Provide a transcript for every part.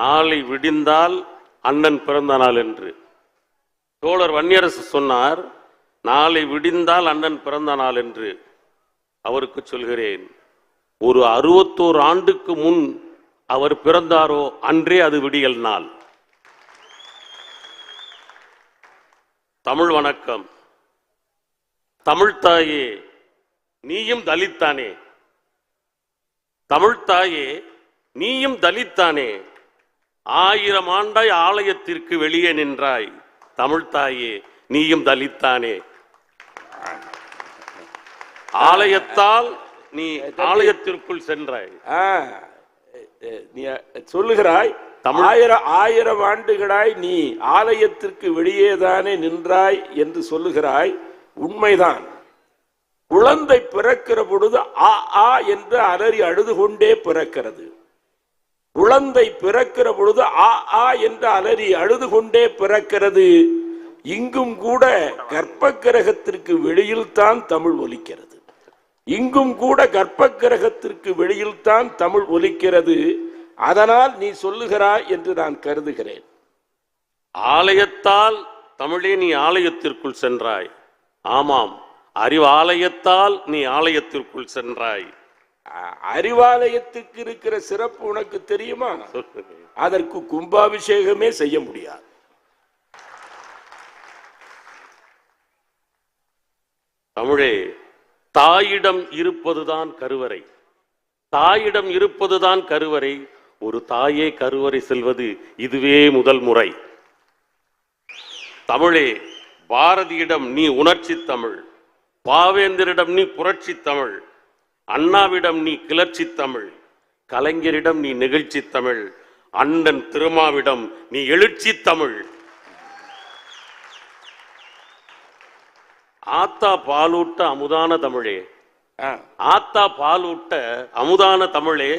நாளை விடிந்தால் அண்ணன் பிறந்த நாள் என்று. தோழர் வன்னியரசு சொன்னார் நாளை விடிந்தால் அண்ணன் பிறந்த நாள் என்று அவருக்கு சொல்கிறேன். ஒரு அறுபத்தோரு ஆண்டுக்கு முன் அவர் பிறந்தாரோ அன்றே அது விடியல் நாள். தமிழ் வணக்கம். தமிழ்த்தாயே நீயும் தலித்தானே தமிழ்த்தாயே நீயும் தலித்தானே ஆயிரம் ஆண்டாய் ஆலயத்திற்கு வெளியே நின்றாய். தமிழ்த்தாயே நீயும் தலித்தானே. ஆலயத்தால் நீ ஆலயத்திற்குள் சென்றாய். நீ சொல்லுகிறாய் ஆயிரம் ஆயிரம் ஆண்டுகளாய் நீ ஆலயத்திற்கு வெளியேதானே நின்றாய் என்று சொல்லுகிறாய் உண்மைதான். குழந்தை பிறக்கிற பொழுது ஆ ஆ என்று அலறி அழுது கொண்டே பிறக்கிறது. குழந்தை பிறக்கிற பொழுது ஆ ஆ என்று அலறி அழுது கொண்டே பிறக்கிறது. இங்கும் கூட கர்ப்ப கிரகத்திற்கு வெளியில் தான் தமிழ் ஒலிக்கிறது. இங்கும் கூட கர்ப்ப கிரகத்திற்கு வெளியில் தான் தமிழ் ஒலிக்கிறது. அதனால் நீ சொல்லுகிறாய் என்று நான் கருதுகிறேன். ஆலயத்தால் தமிழே நீ ஆலயத்திற்குள் சென்றாய். ஆமாம் அறிவாலயத்தால் நீ ஆலயத்திற்குள் சென்றாய். அறிவாலயத்துக்கு இருக்கிற சிறப்பு உனக்கு தெரியுமா? அதற்கு கும்பாபிஷேகமே செய்ய முடியாது. தமிழே தாயிடம் இருப்பதுதான் கருவறை. தாயிடம் இருப்பதுதான் கருவறை. ஒரு தாயே கருவறை செல்வது இதுவே முதல் முறை. தமிழே பாரதியிடம் நீ உணர்ச்சி தமிழ். பாவேந்தரிடம் நீ புரட்சி தமிழ். அண்ணாவிடம் நீ கிளர்ச்சி தமிழ் கலைஞரிடம் நீ நெகிழ்ச்சி தமிழ் அண்ணன் திருமாவிடம் நீ எழுச்சி தமிழ். ஆத்தா பாலூட்ட அமுதான தமிழே. ஆத்தா பாலூட்ட அமுதான தமிழே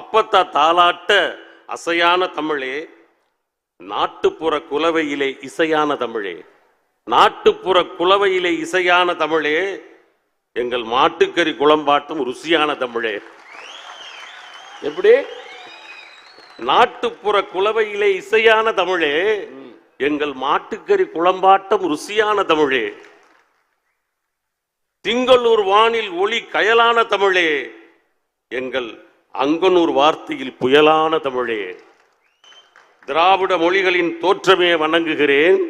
அப்பத்தா தாலாட்ட அசையான தமிழே. நாட்டுப்புற குலவையிலே இசையான தமிழே. நாட்டுப்புற குலவையிலே இசையான தமிழே. எங்கள் மாட்டுக்கறி குளம்பாட்டும் ருசியான தமிழே. எப்படி? நாட்டுப்புற குலவையிலே இசையான தமிழே. எங்கள் மாட்டுக்கறி குளம்பாட்டம் ருசியான தமிழே. திங்களூர் வானில் ஒளி கயலான தமிழே. எங்கள் அங்கனூர் வார்த்தையில் புயலான தமிழே. திராவிட மொழிகளின் தோற்றமே வணங்குகிறேன்.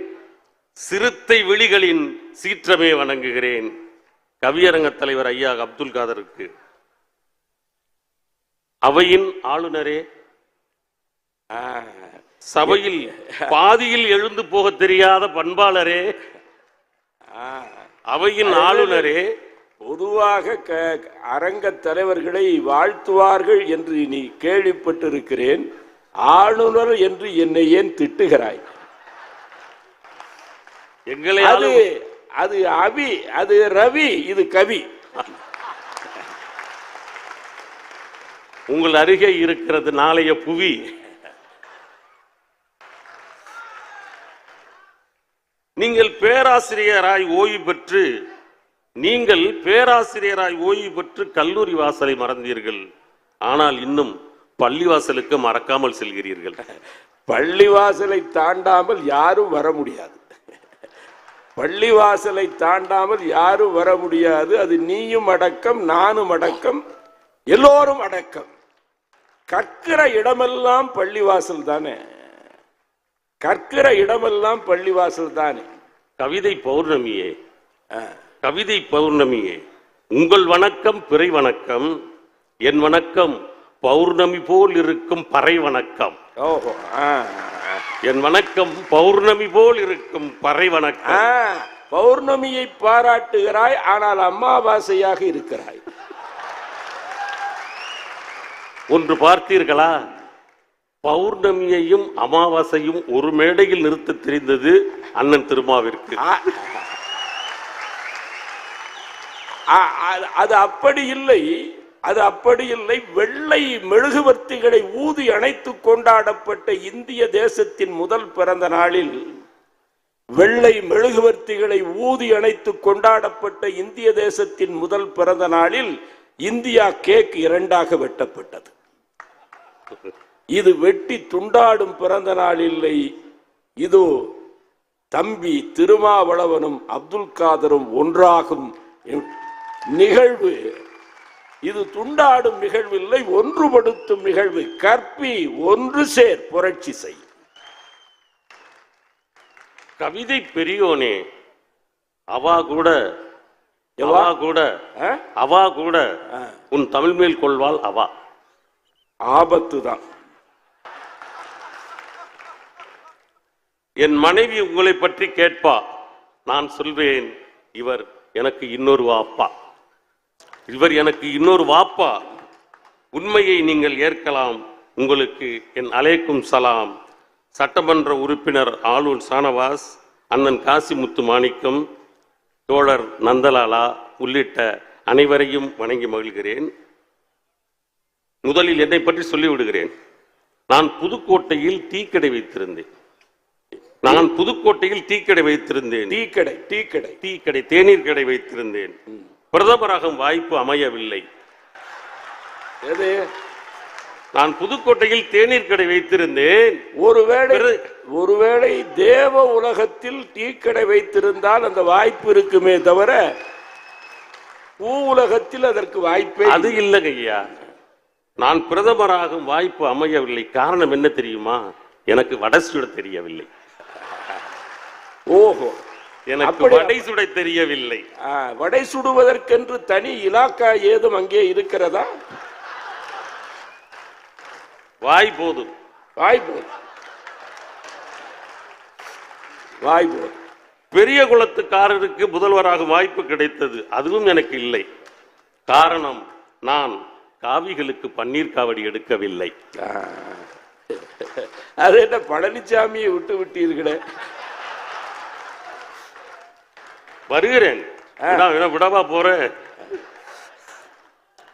சிறுத்தை விழிகளின் சீற்றமே வணங்குகிறேன். கவியரங்க தலைவர் ஐயா அப்துல் காதருக்கு. அவையின் ஆளுநரே சபையில் பாதியில் எழுந்து போக தெரியாத பண்பாளரே. அவையின் ஆளுநரே. பொதுவாக அரங்க தலைவர்களை வாழ்த்துவார்கள் என்று நீ கேள்விப்பட்டிருக்கிறேன். ஆளுநர் என்று என்னை ஏன் திட்டுகிறாய்? எங்களை அது அது அவி அது ரவி இது கவி. உங்கள் அருகே இருக்கிறது நாளைய புவி. நீங்கள் பேராசிரியராய் ஓய்வு பெற்று நீங்கள் பேராசிரியராய் ஓய்வு பெற்று கல்லூரி வாசலை மறந்தீர்கள். ஆனால் இன்னும் பள்ளிவாசலுக்கு மறக்காமல் செல்கிறீர்கள். பள்ளிவாசலை தாண்டாமல் யாரும் வர முடியாது. பள்ளிவாசலை தாண்டாமல் யாரும் வர முடியாது. அது நீயும் அடக்கம் நானும் அடக்கம் எல்லோரும் அடக்கம். கற்கிற இடமெல்லாம் பள்ளிவாசல் தானே? கற்கிற இடமெல்லாம் பள்ளிவாசல் தானே? கவிதை பௌர்ணமியே. கவிதை பௌர்ணமியே. உங்கள் வணக்கம் பிறை வணக்கம் என் வணக்கம் பௌர்ணமி போல் இருக்கும் பறை வணக்கம். ஓஹோ ஆ. என் வணக்கம் பௌர்ணமி போல் இருக்கும் பறை வணக்கம். பௌர்ணமியை பாராட்டுகிறாய் ஆனால் அமாவாசையாக இருக்கிறாய். ஒன்று பார்த்தீர்களா? பௌர்ணமியையும் அமாவாசையும் ஒரு மேடையில் நிறுத்த தெரிந்தது அண்ணன் திருமாவிற்கு. அது அப்படி இல்லை. அது அப்படி இல்லை. வெள்ளை மெழுகுவர்த்திகளை ஊதி அணைத்து கொண்டாடப்பட்ட இந்திய தேசத்தின் முதல் பிறந்த நாளில் வெள்ளை மெழுகுவர்த்திகளை ஊதி அணைத்து கொண்டாடப்பட்ட இந்திய தேசத்தின் முதல் பிறந்த நாளில் இந்தியா கேக் இரண்டாக வெட்டப்பட்டது. இது வெட்டி துண்டாடும் பிறந்த நாள் இல்லை. இதோ தம்பி திருமாவளவனும் அப்துல் காதரும் ஒன்றாகும். நிகழ்வு இது துண்டாடும் நிகழ்வில்லை ஒன்றுபடுத்தும் நிகழ்வு. கற்பி ஒன்று சேர் புரட்சி செய். கவிதை பெரியோனே அவா கூட எவா? அவா கூட? அவா கூட உன் தமிழ் மேல் கொள்வாள் அவா. ஆபத்து தான். என் மனைவி உங்களை பற்றி கேட்பா. நான் சொல்வேன் இவர் எனக்கு இன்னொரு வாப்பா இவர் எனக்கு இன்னொரு வாப்பா. உண்மையை நீங்கள் ஏற்கலாம். உங்களுக்கு என் அலைக்கும் சலாம். சட்டமன்ற உறுப்பினர் ஆளுநர் சானவாஸ் அண்ணன் காசிமுத்து மாணிக்கம் தோழர் நந்தலாலா உள்ளிட்ட அனைவரையும் வணங்கி மகிழ்கிறேன். முதலில் என்னை பற்றி சொல்லிவிடுகிறேன். நான் புதுக்கோட்டையில் டீக்கடை வைத்திருந்தேன். நான் புதுக்கோட்டையில் டீக்கடை வைத்திருந்தேன். டீ கடை டீ கடை டீ கடை தேநீர் கடை வைத்திருந்தேன். பிரதமராகும் வாய்ப்பு அமையவில்லை. எது? நான் புதுக்கோட்டையில் தேநீர் கடை வைத்திருந்தேன். ஒருவேளை ஒருவேளை தேவ உலகத்தில் டீ கடை வைத்திருந்தால் அந்த வாய்ப்பு இருக்குமே தவிர பூ உலகத்தில் அதற்கு வாய்ப்பே அது இல்லைங்க ஐயா. நான் பிரதமராகும் வாய்ப்பு அமையவில்லை. காரணம் என்ன தெரியுமா? எனக்கு வடை சுட தெரியவில்லை. ஓஹோ. எனக்கு? வடை சுட தெரியவில்லை. வடை சுடுவதற்கென்று தனி இலாக்கா ஏதும் அங்கே இருக்கிறதா? வாய் போதும். வாய் போதும். வாய் போதும். பெரிய குலத்துக்காரருக்கு முதல்வராகும் வாய்ப்பு கிடைத்தது அதுவும் எனக்கு இல்லை. காரணம் நான் காவிகளுக்கு பன்னீர் காவடி எடுக்கவில்லை. அது என்ன பழனிசாமியை விட்டு விட்டீர்களே? வருகிறேன். விடா- விடா- விடவா போறேன்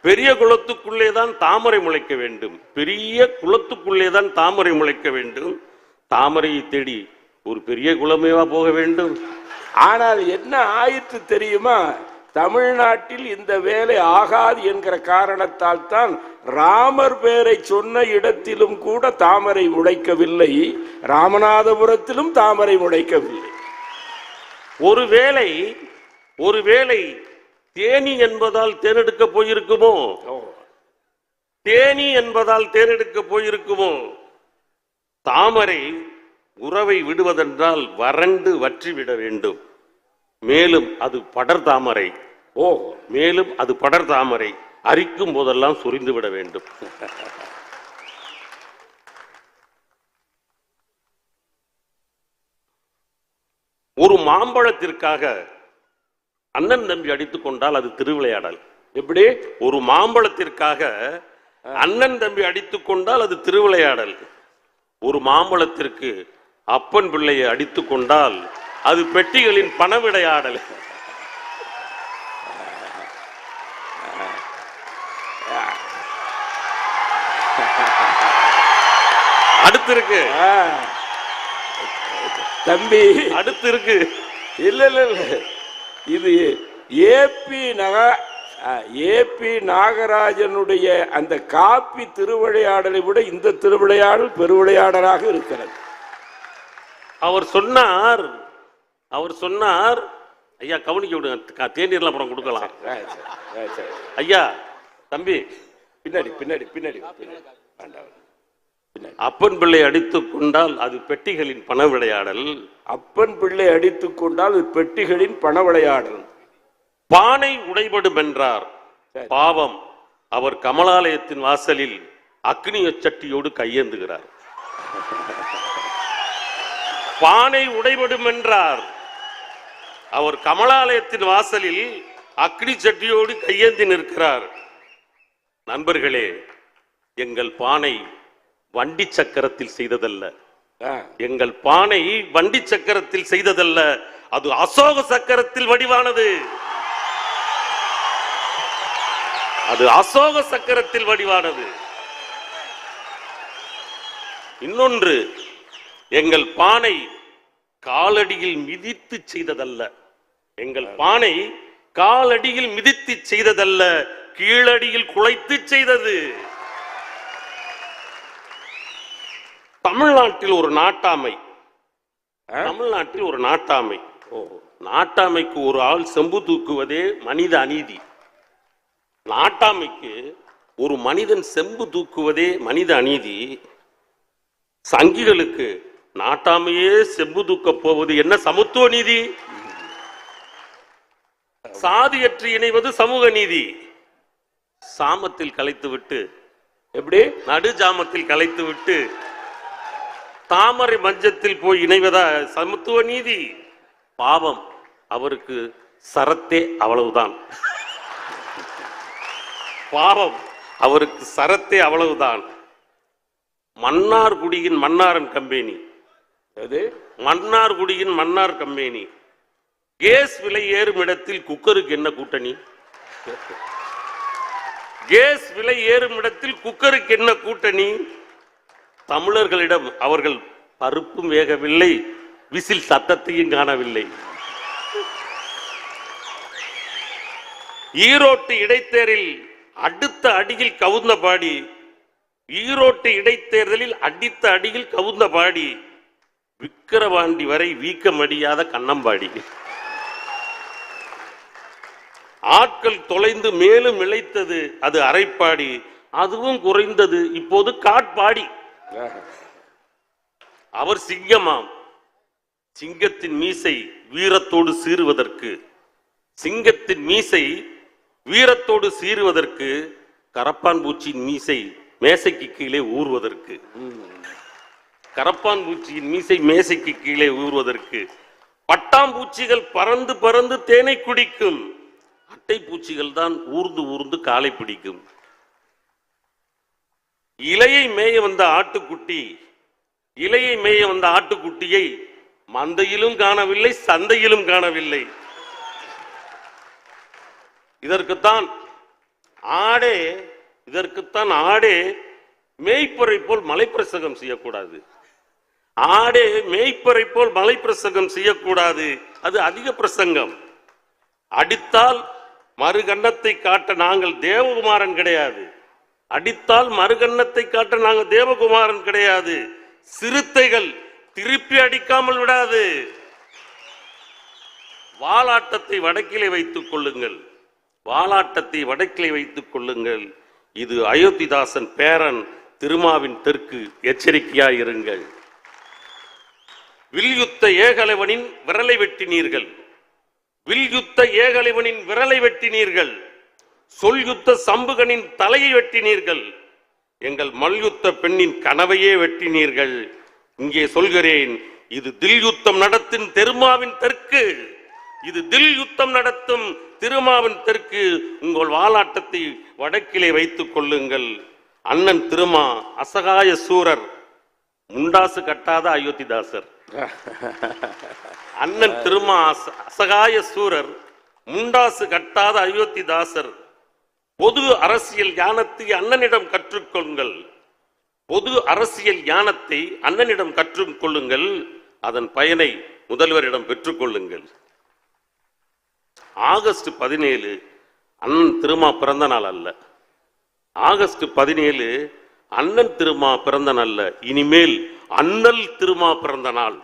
பெரிய குளத்துக்குள்ளே தான் தாமரை முளைக்க வேண்டும். பெரிய குளத்துக்குள்ளே தான் தாமரை முளைக்க வேண்டும். தாமரையை தேடி ஒரு பெரிய குளமேவா போக வேண்டும். ஆனால் என்ன ஆயிற்று தெரியுமா? தமிழ்நாட்டில் இந்த வேலை ஆகாது என்கிற காரணத்தால் தான் ராமர் பேரை சொன்ன இடத்திலும் கூட தாமரை முளைக்கவில்லை. ராமநாதபுரத்திலும் தாமரை முளைக்கவில்லை. ஒருவேளை ஒருவேளை தேனி என்பதால் தேர்ந்தெடுக்க போயிருக்குமோ? தேனி என்பதால் தேர்ந்தெடுக்க போயிருக்குமோ? தாமரை உறவை விடுவதென்றால் வறண்டு வற்றி விட வேண்டும். மேலும் அது படர் தாமரை. ஓ. மேலும் அது படர் தாமரை. அரிக்கும் போதெல்லாம் சொரிந்து விட வேண்டும். ஒரு மாம்பழத்திற்காக அண்ணன் தம்பி அடித்துக் கொண்டால் அது திருவிளையாடல். எப்படி? ஒரு மாம்பழத்திற்காக அண்ணன் தம்பி அடித்துக் கொண்டால் அது திருவிளையாடல். ஒரு மாம்பழத்திற்கு அப்பன் பிள்ளையை அடித்துக் கொண்டால் அது பெட்டிகளின் பணவிடையாடல். அடுத்திருக்கு தம்பி அடுத்து இருக்கு இல்ல இல்ல இல்ல இது ஏபி நக ஏபி நாகராஜனுடைய அந்த காப்பி திருவிளையாடலை விட இந்த திருவிளையாடல் பெருவிளையாடலாக இருக்கிறது அவர் சொன்னார் அவர் சொன்னார் ஐயா கவனிக்க விடுங்க தேநீர்லாம் அப்புறம் கொடுக்கலாம். ஐயா தம்பி பின்னாடி பின்னாடி. பின்னாடி. அப்பன் பிள்ளை அடித்துக் கொண்டால் அது பெட்டிகளின் பண விளையாடல் அப்பன் பிள்ளை அடித்துக் கொண்டால் அது பெட்டிகளின் பண விளையாடல் பானை உடைபடும் என்றார். பாவம் அவர் கமலாலயத்தின் வாசலில் அக்னிய சட்டியோடு கையேந்துகிறார். பானை உடைபடும் என்றார் அவர் கமலாலயத்தின் வாசலில் அக்னி சட்டியோடு கையேந்தி நிற்கிறார். நண்பர்களே எங்கள் பானை வண்டி சக்கரத்தில் செய்ததல்ல. எங்கள் பானை வண்டி சக்கரத்தில் செய்ததல்ல. அது அசோக சக்கரத்தில் வடிவானது. அது அசோக சக்கரத்தில் வடிவானது. இன்னொன்று எங்கள் பானை காலடியில் மிதித்து செய்ததல்ல. எங்கள் பானை காலடியில் மிதித்து செய்ததல்ல. கீழடியில் குலைத்து செய்தது. தமிழ்நாட்டில் ஒரு நாட்டாமை? தமிழ்நாட்டில் ஒரு நாட்டாமை. ஓ நாட்டாமைக்கு ஒரு ஆள் செம்பு தூக்குவதே மனித அநீதி. நாட்டாமைக்கு ஒரு மனிதன் செம்பு தூக்குவதே மனித அநீதி. சங்கிகளுக்கு நாட்டாமையே செம்பு தூக்கப் போவது என்ன சமத்துவ நீதி? சாதியற்று இணைவது சமூக நீதி. சாமத்தில் கலைத்துவிட்டு எப்படி? நடு ஜாமத்தில் கலைத்துவிட்டு தாமரை மஞ்சத்தில் போய் இணைவதா சமத்துவ நீதி? பாவம். அவருக்கு சரத்தே அவ்வளவுதான். பாவம். அவருக்கு சரத்தே அவ்வளவுதான். மன்னார்குடியின் மன்னாரன் கம்பெனி. அது மன்னார்குடியின் மன்னார் கம்பெனி. கேஸ் விலை ஏறும் இடத்தில் குக்கருக்கு என்ன கூட்டணி? கேஸ் விலை ஏறும் இடத்தில் குக்கருக்கு என்ன கூட்டணி? தமிழர்களிடம் அவர்கள் பருப்பும் வேகவில்லை விசில் சத்தத்தையும் காணவில்லை. ஈரோட்டு இடைத்தேரில் அடுத்த அடியில் கவுந்த பாடி ஈரோட்டு இடைத்தேர்தலில் அடித்த அடியில் கவுந்த பாடி விக்கிரவாண்டி வரை வீக்கமடியாத கண்ணம்பாடி. ஆட்கள் தொலைந்து மேலும் இழைத்தது அது அரைப்பாடி அதுவும் குறைந்தது இப்போது காட்பாடி. அவர் சிங்கமாம். சிங்கத்தின் மீசை வீரத்தோடு சீறுவதற்கு சிங்கத்தின் மீசை வீரத்தோடு சீறுவதற்கு கரப்பான் பூச்சியின் மீசை மேசைக்கு கீழே ஊறுவதற்கு. கரப்பான் பூச்சியின் மீசை மேசைக்கு கீழே ஊறுவதற்கு. பட்டாம்பூச்சிகள் பறந்து பறந்து தேனை குடிக்கும். அட்டை பூச்சிகள் தான் ஊர்ந்து ஊர்ந்து காலை பிடிக்கும். இலையை மேய வந்த ஆட்டுக்குட்டி இலையை மேய வந்த ஆட்டுக்குட்டியை மந்தையிலும் காணவில்லை சந்தையிலும் காணவில்லை. இதற்குத்தான் ஆடே இதற்குத்தான் ஆடே மேய்ப்பரை போல் மலைப்பிரசகம் செய்யக்கூடாது. ஆடே மேய்ப்பரை போல் மலைப்பிரசங்கம் செய்யக்கூடாது. அது அதிக பிரசங்கம். அடித்தால் மறுகண்ணத்தை காட்ட நாங்கள் தேவகுமாரன் கிடையாது. அடித்தால் மறுகண்ணத்தை காட்ட நாங்கள் தேவகுமாரன் கிடையாது. சிறுத்தைகள் திருப்பி அடிக்காமல் விடாது. வாலாட்டத்தை வடக்கிலே வைத்துக் கொள்ளுங்கள். வாலாட்டத்தை வடக்கிலே வைத்துக் கொள்ளுங்கள். இது அயோத்திதாசன் பேரன் திருமாவின் தெற்கு எச்சரிக்கையாயிருங்கள் வில்யுத்த ஏகலைவனின் விரலை வெட்டினீர்கள். வில்யுத்த ஏகலைவனின் விரலை வெட்டினீர்கள். சொல்யுத்த சம்புகனின் தலையை வெட்டினீர்கள். எங்கள் மல்யுத்த பெண்ணின் கனவையே வெட்டினீர்கள். இங்கே சொல்கிறேன் இது தில் யுத்தம் நடத்தும் தெருமாவின் தெற்கு. இது தில் யுத்தம் நடத்தும் திருமாவின் தெற்கு. உங்கள் வாலாட்டத்தை வடக்கிலே வைத்துக் கொள்ளுங்கள். அண்ணன் திருமா அசகாய சூரர். முண்டாசு கட்டாத அயோத்திதாசர். அண்ணன் திருமா அசகாய சூரர். முண்டாசு கட்டாத அயோத்திதாசர். பொது அரசியல் ஞானத்தை அண்ணனிடம் கற்றுக்கொள்ளுங்கள். பொது அரசியல் ஞானத்தை அண்ணனிடம் கற்றுக்கொள்ளுங்கள். அதன் பயனை முதல்வரிடம் பெற்றுக்கொள்ளுங்கள். ஆகஸ்ட் பதினேழு அண்ணன் திருமா பிறந்த நாள் அல்ல. ஆகஸ்ட் பதினேழு அண்ணன் திருமா பிறந்த நாள் அல்ல. இனிமேல் அண்ணல் திருமா பிறந்த நாள்.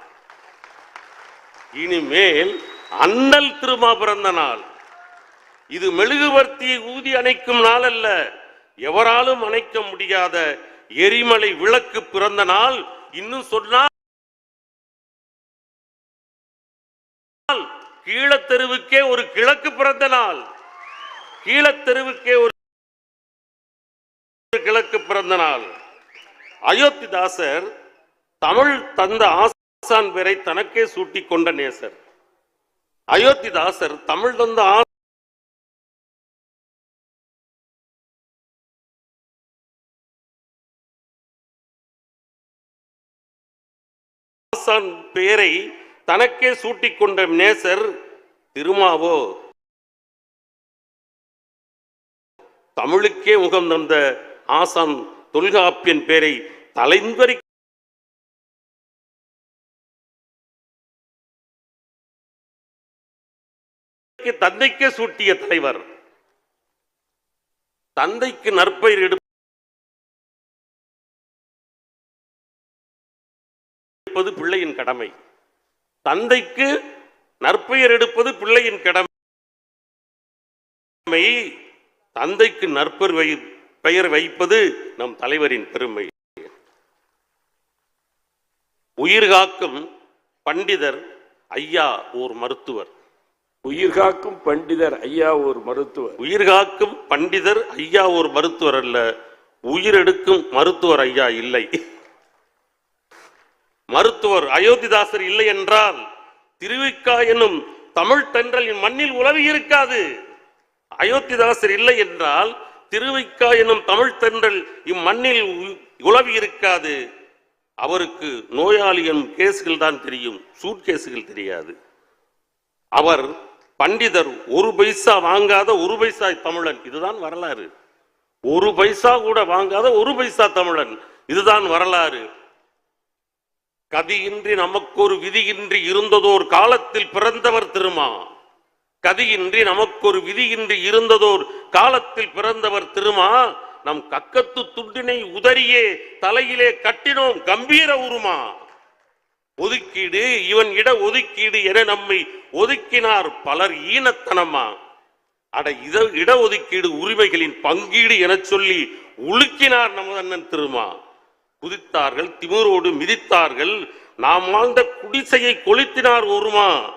இனிமேல் அண்ணல் திருமா பிறந்த நாள். இது மெழுகுவர்த்தியை ஊதி அணைக்கும் நாள் அல்ல எவராலும் அணைக்க முடியாத எரிமலை விளக்கு பிறந்த நாள் இன்னும் சொன்னால் கீழத்தெருவுக்கே ஒரு கிழக்கு பிறந்த நாள். கீழத்தெருவுக்கே ஒரு கிழக்கு பிறந்த நாள். அயோத்திதாசர் தமிழ் தந்த ஆசான் பெயரை தனக்கே சூட்டிக் கொண்ட நேசர். அயோத்திதாசர் தமிழ் தந்த பெயரை தனக்கே சூட்டிக்கொண்ட நேசர் திருமாவோ? தமிழுக்கே முகம் தந்த ஆசான் தொல்காப்பியன் பேரை தலைவரி தந்தைக்கே சூட்டிய தலைவர். தந்தைக்கு நற்பெயர் எடுப்பது பிள்ளையின் கடமை. தந்தைக்கு நற்பெயர் எடுப்பது பிள்ளையின் கடமை. தந்தைக்கு நற்பெயர் வை பெயர் வைப்பது நம் தலைவரின் பெருமை. உயிர்காக்கும் பண்டிதர் ஐயா ஓர் மருத்துவர். உயிர்காக்கும் பண்டிதர் ஐயா ஒரு மருத்துவர். உயிர்காக்கும் பண்டிதர் ஐயா ஒரு மருத்துவர் அல்ல உயிரெடுக்கும் மருத்துவர் ஐயா இல்லை. மருத்துவர் அயோத்திதாசர் இல்லை என்றால் திருவிக்கா என்னும் தமிழ் தென்றலின் மண்ணில் உலவி இருக்காது. அயோத்திதாசர் இல்லை என்றால் திருவிக்கா என்னும் தமிழ் தென்றல் இம்மண்ணில் உலவி இருக்காது. அவருக்கு நோயாளி எனும் கேசுகள் தான் தெரியும். சூட் கேசுகள் தெரியாது. அவர் பண்டிதர் ஒரு பைசா வாங்காத ஒரு பைசா தமிழன். இதுதான் வரலாறு. ஒரு பைசா கூட வாங்காத ஒரு பைசா தமிழன். இதுதான் வரலாறு. கதியின்றி நமக்கொரு விதியின்றி இருந்ததோர் காலத்தில் பிறந்தவர் திருமா கதியின்றி நமக்கொரு விதியின்றி இருந்ததோர் காலத்தில் பிறந்தவர் திருமா நம் கக்கத்து துண்டினை உதறியே தலையிலே கட்டினோம் கம்பீர உருமா. ஒதுக்கீடு இவன் இட ஒதுக்கீடு என நம்மை ஒதுக்கினார் பலர் ஈனத்தனமா. அட இத இடஒதுக்கீடு உரிமைகளின் பங்கீடு என சொல்லி உலுக்கினார் நமது அண்ணன் திருமா குதித்தார்கள் திமிரோடு மிதித்தார்கள். நாம் வாழ்ந்த குடிசையை கொளுத்தினார் ஒருமா?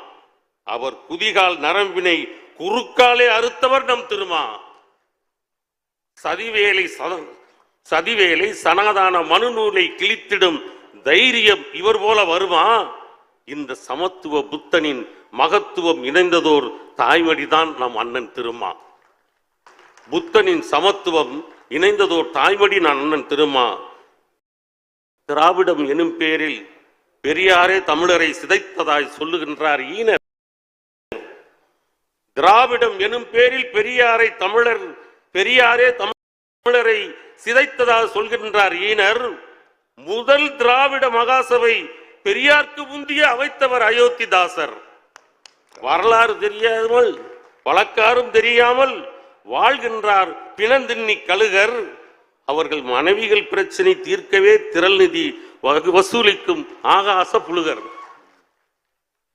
அவர் குதிகால் நரம்பினை குறுக்காலே அறுத்தவர் நம் திருமா? சதிவேலை சத- சதிவேலை சனாதான மனு நூலை கிழித்திடும் தைரியம் இவர் போல வருமா? இந்த சமத்துவ புத்தனின் மகத்துவம் இணைந்ததோர் தாய்மடிதான் நம் அண்ணன் திருமா. புத்தனின் சமத்துவம் இணைந்ததோர் தாய்மடி நான் அண்ணன் திருமா. திராவிடம் எனும் பேரில் பெரியாரே தமிழரை சிதைத்ததாய் சொல்லுகின்றார் ஈனர். திராவிடம் எனும் பேரில் பெரியாரை தமிழர் பெரியாரே தமிழரை சிதைத்ததாக சொல்கின்றார் ஈனர். முதல் திராவிட மகாசபை பெரியார்க்கு முந்திய அவைத்தவர் அயோத்திதாசர். வரலாறு தெரியாமல் வழக்காரும் தெரியாமல் வாழ்கின்றார் பிணந்தின்னி கழுகர். அவர்கள் மனைவிகள் பிரச்சனை தீர்க்கவே திரள் நிதி வகு- வசூலிக்கும் ஆகாச புழுகர்.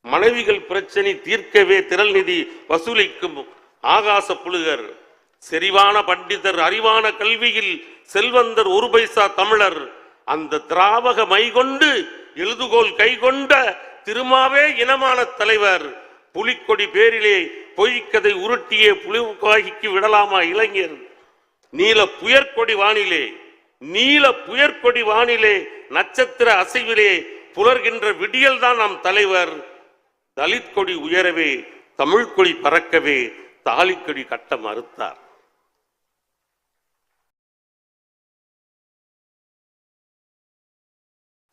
மனைவிகள் பிரச்சனை தீர்க்கவே திரள் நிதி வசூலிக்கும் ஆகாச புழுகர். செறிவான பண்டிதர் அறிவான கல்வியில் செல்வந்தர் ஒரு பைசா தமிழர். அந்த திராவக மைகொண்டு எழுதுகோல் கைகொண்ட திருமாவே இனமான தலைவர். புலிக்கொடி பேரிலே பொய்க்கதை உருட்டியே புலிவாகிக்கு விடலாமா இளைஞர் நீல புயற்கொடி வானிலே நீல புயற்கொடி வானிலே நட்சத்திர அசைவிலே புலர்கின்ற விடியல் தான் நம் தலைவர். தலித் கொடி உயரவே தமிழ் கொடி பறக்கவே தாலிக்கொடி கட்ட மறுத்தார்.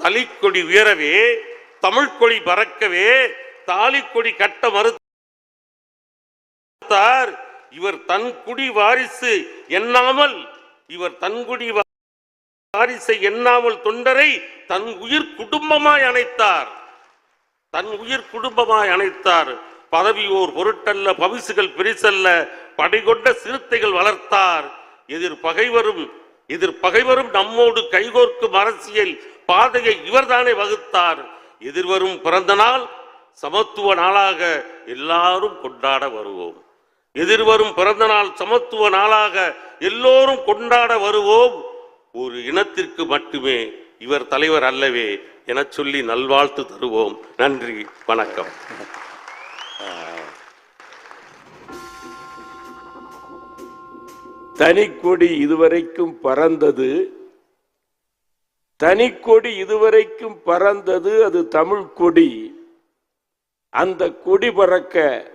தலிக்கொடி உயரவே தமிழ் கொடி பறக்கவே தாலிக்கொடி கட்ட மறுத்தார். இவர் தன் குடி வாரிசு எண்ணாமல் இவர் தன்குடி வாரிசை எண்ணாமல் தொண்டரை தன் உயிர் குடும்பமாய் அணைத்தார். தன் உயிர் குடும்பமாய் அணைத்தார். பதவி ஓர் பொருட்டல்ல பவிசுகள் பெரிசல்ல படைகொண்ட சிறுத்தைகள் வளர்த்தார். எதிர் பகைவரும் எதிர் பகைவரும் நம்மோடு கைகோர்க்கும் அரசியல் பாதையை இவர்தானே வகுத்தார். எதிர்வரும் பிறந்த நாள் சமத்துவ நாளாக எல்லாரும் கொண்டாட வருவோம். எதிர்வரும் பிறந்த நாள் சமத்துவ நாளாக எல்லோரும் கொண்டாட வருவோம். ஒரு இனத்திற்கு மட்டுமே இவர் தலைவர் அல்லவே என சொல்லி நல்வாழ்த்து தருவோம். நன்றி வணக்கம். தனிக்கொடி இதுவரைக்கும் பறந்தது. தனிக்கொடி இதுவரைக்கும் பறந்தது அது தமிழ் கொடி அந்த கொடி பறக்க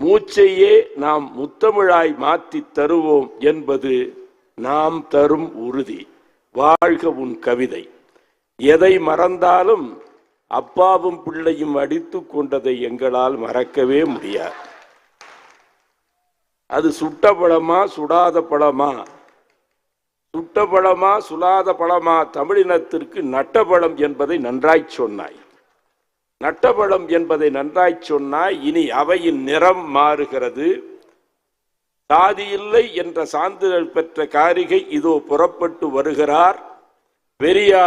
மூச்சையே நாம் முத்தமிழாய் மாற்றி தருவோம் என்பது நாம் தரும் உறுதி. வாழ்க உன் கவிதை. எதை மறந்தாலும் அப்பாவும் பிள்ளையும் அடித்துக் கொண்டதை எங்களால் மறக்கவே முடியாது. அது சுட்ட பழமா சுடாத பழமா? சுட்ட பழமா சுடாத பழமா? தமிழினத்திற்கு நட்ட பழம் என்பதை நன்றாய் சொன்னாய். நட்டபழம் என்பதை நன்றாய் சொன்னால் இனி அவையின் நிறம் மாறுகிறது. சாதி இல்லை என்ற சான்றிதழ் பெற்ற காரிகை இதோ புறப்பட்டு வருகிறார். பெரியார்